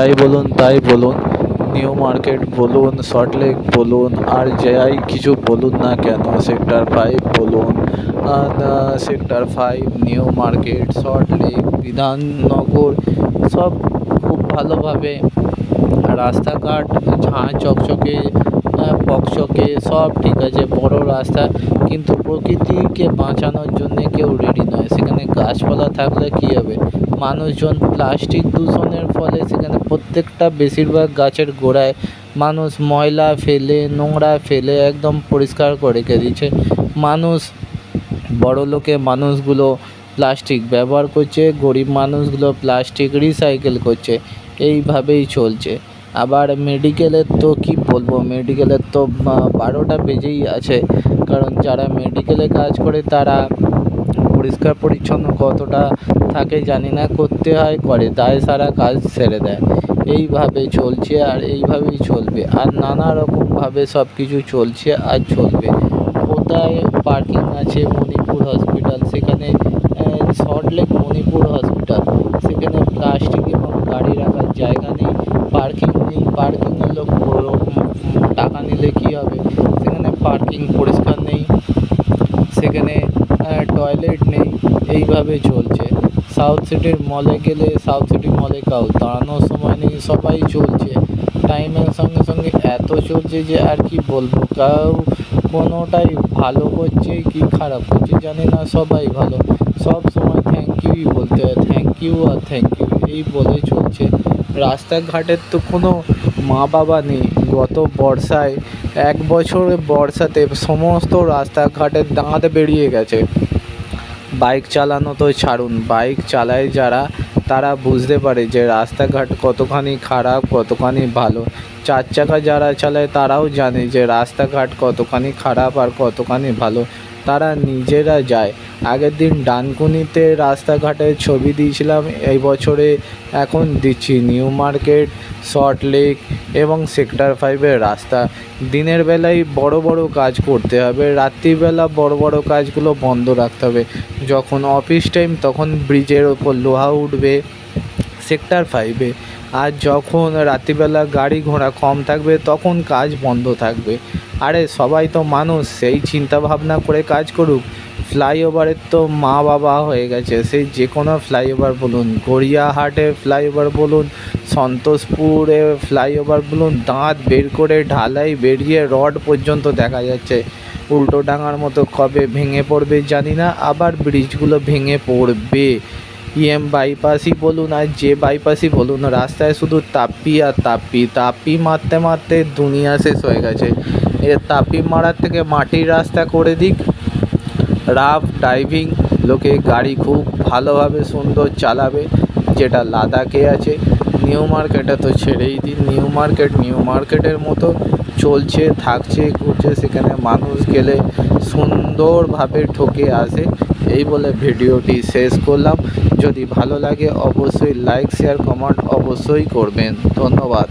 যাই বলুন, তাই বলুন, নিউ মার্কেট বলুন সল্টলেক বলুন, আর যাই কিছু বলুন না কেন, সেক্টর ফাইভ বলুন sector five, New Market Salt Lake Bidhannagar, সব খুব ভালোভাবে রাস্তাঘাট, ঝাঁ চকচকে পকচকে সব ঠিক আছে, বড় রাস্তা, কিন্তু প্রকৃতিকে বাঁচানোর জন্যে কেউ রেডি নয়। সেখানে গাছপালা থাকলে কী হবে? মানুষজন প্লাস্টিক দূষণের ফলে সেখানে প্রত্যেকটা বেশিরভাগ গাছের গোড়ায় মানুষ ময়লা ফেলে, নোংরা ফেলে একদম পরিষ্কার করে রেখে দিচ্ছে মানুষ বড়লোকের মানুষগুলো প্লাস্টিক ব্যবহার করছে, গরিব মানুষগুলো প্লাস্টিক রিসাইকেল করছে। এইভাবেই চলছে। আবার মেডিকেলের তো কী বলব, মেডিকেলের তো বারোটা বেজেই আছে। কারণ যারা মেডিকেলে কাজ করে তারা পরিষ্কার পরিচ্ছন্ন কতটা থাকে জানি না, করতে হয়, করে। দায় সারা কাজ সেরে দেয়। এইভাবে চলছে আর এইভাবেই চলবে। আর নানা রকমভাবে সব কিছু চলছে আর চলবে। কোথায় পার্কিং আছে? মণিপুর হসপিটাল সেখানে সল্টলেক মণিপুর হসপিটাল সেখানে প্লাস্টিক এবং গাড়ি রাখার জায়গা নেই। পার্কিং নেই। পার্কিংয়ের লোক টাকা নিলে কী হবে? সেখানে পার্কিং পরিষ্কার নেই। সেখানে টয়লেট নেই, এইভাবে চলছে। সাউথ সিটির মলে গেলে সাউথ সিটি মলে কাউ, দাঁড়ানোর সময় নেই, সবাই চলছে। টাইমের সঙ্গে সঙ্গে এত চলছে যে আর কি বলব, কাউ কোনোটাই ভালো করছে কি খারাপ করছে জানি না, সবাই ভালো। সব সময় থ্যাংক ইউই বলতে হয় থ্যাংক ইউ আর থ্যাংক ইউ এই বলে চলছে। রাস্তাঘাটের তো কোনো মা বাবা নেই, গত বর্ষায়, এক বছরে বর্ষাতে সমস্ত রাস্তাঘাটের দাঁত বেরিয়ে গেছে। বাইক চালানো তো ছাড়ুন, বাইক চালায় যারা, তারা বুঝতে পারে যে রাস্তাঘাট কতখানি খারাপ, কতখানি ভালো। চার চাকা যারা চালায়, তারাও জানে যে রাস্তাঘাট কতখানি খারাপ আর কতখানি ভালো। তারা নিজেরা যায়। আগের দিন ডানকুনিতে রাস্তাঘাটের ছবি দিয়েছিলাম, এই বছরে এখন দিচ্ছি নিউ মার্কেট, শর্ট লেক এবং সেক্টর ফাইভের রাস্তা। দিনের বেলায় বড় বড় কাজ করতে হবে, রাত্রিবেলা বড় বড় কাজগুলো বন্ধ রাখতে হবে। যখন অফিস টাইম, তখন ব্রিজের ওপর লোহা উঠবে সেক্টর ফাইভে। আর যখন রাত্রিবেলা গাড়ি ঘোড়া কম থাকবে, তখন কাজ বন্ধ থাকবে। আরে, সবাই তো মানুষ, সেই চিন্তা ভাবনা করে কাজ করুক। ফ্লাইওভারের তো মা বাবা হয়ে গেছে। সেই যে কোনো ফ্লাইওভার বলুন গড়িয়াহাটের ফ্লাইওভার বলুন, সন্তোষপুরে ফ্লাইওভার বলুন, দাঁত বের করে ঢালাই বেরিয়ে রড পর্যন্ত দেখা যাচ্ছে। উল্টো ডাঙার মতো কবে ভেঙে পড়বে জানি না, আবার ব্রিজগুলো ভেঙে পড়বে। ইএম বাইপাসই বলুন আর যে বাইপাসই বলুন, রাস্তায় শুধু তাপ্পি আর তাপ্পি তাপ্পি মারতে মারতে দুনিয়া শেষ হয়ে গেছে। এ তাপ্পি মারার থেকে মাটির রাস্তা করে দিক রাফ ড্রাইভিং লোকে গাড়ি খুব ভালোভাবে সুন্দর চালাবে, যেটা লাদাখে আছে। নিউ মার্কেটে তো ছেড়েই দিন, নিউ মার্কেট, নিউ মার্কেটের মতো চলছে, থাকছে, ঘুরছে, সেখানে মানুষ গেলে সুন্দরভাবে ঠকে আসে। এই বলে ভিডিওটি শেষ করলাম। যদি ভালো লাগে, অবশ্যই লাইক শেয়ার কমেন্ট অবশ্যই করবেন। ধন্যবাদ।